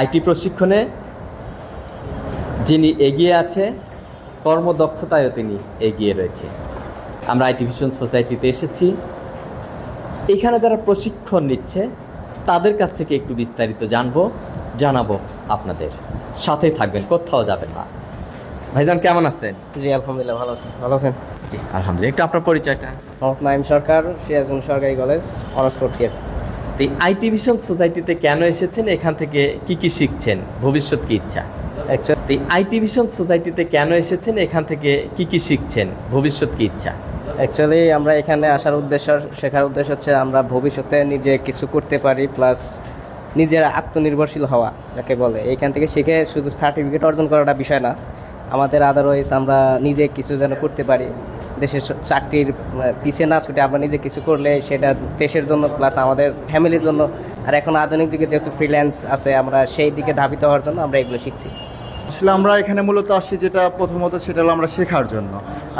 IT প্রশিক্ষণে যিনি এগিয়ে আছে কর্মদক্ষতায়ও তিনি এগিয়ে রয়েছে। আমরা আইটি ভিশন সোসাইটিতে এসেছি। এখানে যারা প্রশিক্ষণ নিচ্ছে তাদের কাছ থেকে একটু বিস্তারিত জানব জানাব আপনাদের। সাথে থাকবেন কোথাও যাবেন না। ভাইজান কেমন আছেন? জি আলহামদুলিল্লাহ ভালো আছেন ভালো আছেন? জি আলহামদুলিল্লাহ। একটু আপনার পরিচয়টা। মোহাম্মদ নাইম সরকার সিরাজগঞ্জ সরকারি কলেজ অনার্স ফোর্থ ইয়ার। তো আইটি ভিশন সোসাইটিতে কেন এসেছেন? এখান থেকে কি কি শিখছেন? ভবিষ্যৎ কি ইচ্ছা? তো আইটি ভিশন সোসাইটিতে কেন এসেছেন? এখান থেকে কি কি শিখছেন? ভবিষ্যৎ কি ইচ্ছা? অ্যাকচুয়ালি আমরা এখানে আসার উদ্দেশ্য শেখার উদ্দেশ্য হচ্ছে আমরা ভবিষ্যতে নিজে কিছু করতে পারি প্লাস নিজের আত্মনির্ভরশীল হওয়া যাকে বলে। এইখান থেকে শিখে শুধু সার্টিফিকেট অর্জন করাটা বিষয় না। আমাদের আদারওয়াইজ আমরা নিজে কিছু যেন করতে পারি। দেশের চাকরির পিছিয়ে পিছে না ছুটে আমরা নিজে কিছু করলে সেটা দেশের জন্য প্লাস আমাদের ফ্যামিলির জন্য। আর এখন আধুনিক যুগে যেহেতু ফ্রিল্যান্স আছে, আমরা সেই দিকে ধাবিত হওয়ার জন্য আমরা এগুলো শিখছি। আসলে আমরা এখানে মূলত আসি যেটা প্রথমত সেটা হলো আমরা শেখার জন্য।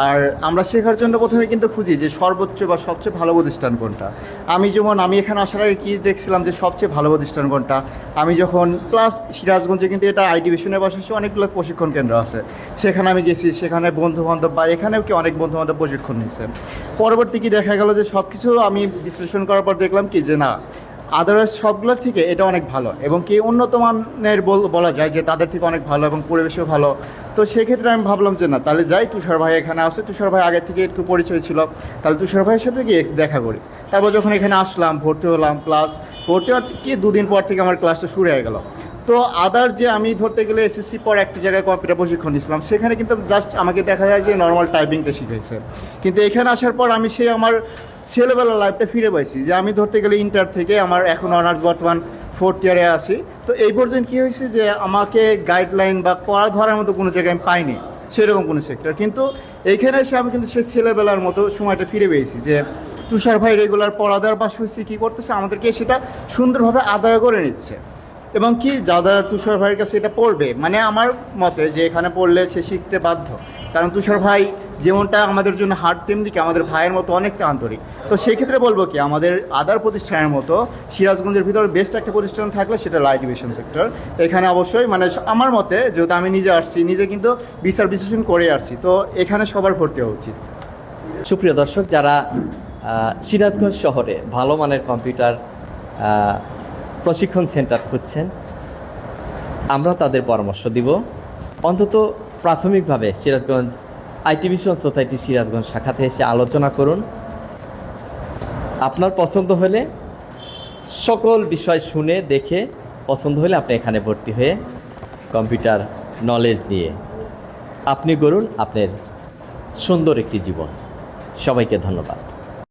আর আমরা শেখার জন্য প্রথমে কিন্তু খুঁজি যে সর্বোচ্চ বা সবচেয়ে ভালো প্রতিষ্ঠান কোনটা। আমি যেমন, আমি এখানে আসার আগে কী দেখছিলাম যে সবচেয়ে ভালো প্রতিষ্ঠান কোনটা? আমি যখন প্লাস সিরাজগঞ্জে কিন্তু এটা আই ডিভিশনের পাশাপাশি অনেকগুলো প্রশিক্ষণ কেন্দ্র আছে। সেখানে আমি গেছি, সেখানে বন্ধু বান্ধব বা এখানেও কি অনেক বন্ধু বান্ধব প্রশিক্ষণ নিচ্ছে পরবর্তী কি দেখা গেল যে সব কিছু আমি বিশ্লেষণ করার পর দেখলাম কি যে না আদারওয়াইজ সবগুলোর থেকে এটা অনেক ভালো এবং কি উন্নত মানের বলা যায় যে তাদের থেকে অনেক ভালো এবং পরিবেশও ভালো। তো সেক্ষেত্রে আমি ভাবলাম যে না, তাহলে যাই, তুষার ভাই এখানে আসে তুষার ভাই আগে থেকে একটু পরিচয় ছিল। তাহলে তুষার ভাইয়ের সাথে গিয়ে দেখা করি। তারপর যখন এখানে আসলাম, ভর্তি হলাম ক্লাস ভর্তি হওয়ার কি দুদিন পর থেকে আমার ক্লাসটা শুরু হয়ে গেল। তো আদার যে আমি ধরতে গেলে এসএসসি পর একটা জায়গায় কম্পিউটার প্রশিক্ষণ নিয়েছিলাম, সেখানে কিন্তু জাস্ট আমাকে দেখা যায় যে নর্মাল টাইপিংটা শিখেছে কিন্তু এখানে আসার পর আমি সেই আমার ছেলেবেলার লাইফটা ফিরে পাইছি যে আমি ধরতে গেলে ইন্টার থেকে আমার এখন অনার্স বর্তমান ফোর্থ ইয়ারে আছি। তো এই পর্যন্ত কী হয়েছে যে আমাকে গাইডলাইন বা পড়া ধরার মতো কোনো জায়গায় আমি পাইনি, সেরকম কোনো সেক্টর কিন্তু এইখানে এসে আমি কিন্তু সেই ছেলেবেলার মতো সময়টা ফিরে পেয়েছি যে তুষার ভাই রেগুলার পড়া দেওয়ার পাশাপাশি কী করতেছে, আমাদেরকে সেটা সুন্দরভাবে আদায় করে নিচ্ছে। এবং কি যারা তুষার ভাইয়ের কাছে এটা পড়বে? মানে আমার মতে যে এখানে পড়লে সে শিখতে বাধ্য। কারণ তুষার ভাই যেমনটা আমাদের জন্য হার্ট তেমনি কি আমাদের ভাইয়ের মতো অনেকটা আন্তরিক। তো সেই ক্ষেত্রে বলব কি, আমাদের আদার প্রতিষ্ঠানের মতো সিরাজগঞ্জের ভিতরে বেস্ট একটা প্রতিষ্ঠান থাকলে সেটা লাইট ডিভিশন সেক্টর এখানে অবশ্যই মানে আমার মতে যেহেতু আমি নিজে আসছি, নিজে কিন্তু বিচার বিশ্লেষণ করে আসছি, তো এখানে সবার ভর্তি হওয়া উচিত। সুপ্রিয় দর্শক, যারা সিরাজগঞ্জ শহরে ভালো মানের কম্পিউটার প্রশিক্ষণ সেন্টার খুঁজছেন। আমরা তাদের পরামর্শ দিব। অন্তত প্রাথমিকভাবে Sirajganj IT mission society Sirajganj শাখাতে এসে আলোচনা করুন। আপনার পছন্দ হলে সকল বিষয় শুনে, দেখে পছন্দ হলে আপনি এখানে ভর্তি হয়ে কম্পিউটার নলেজ নিয়ে আপনি গড়ুন আপনার সুন্দর একটি জীবন। সবাইকে ধন্যবাদ।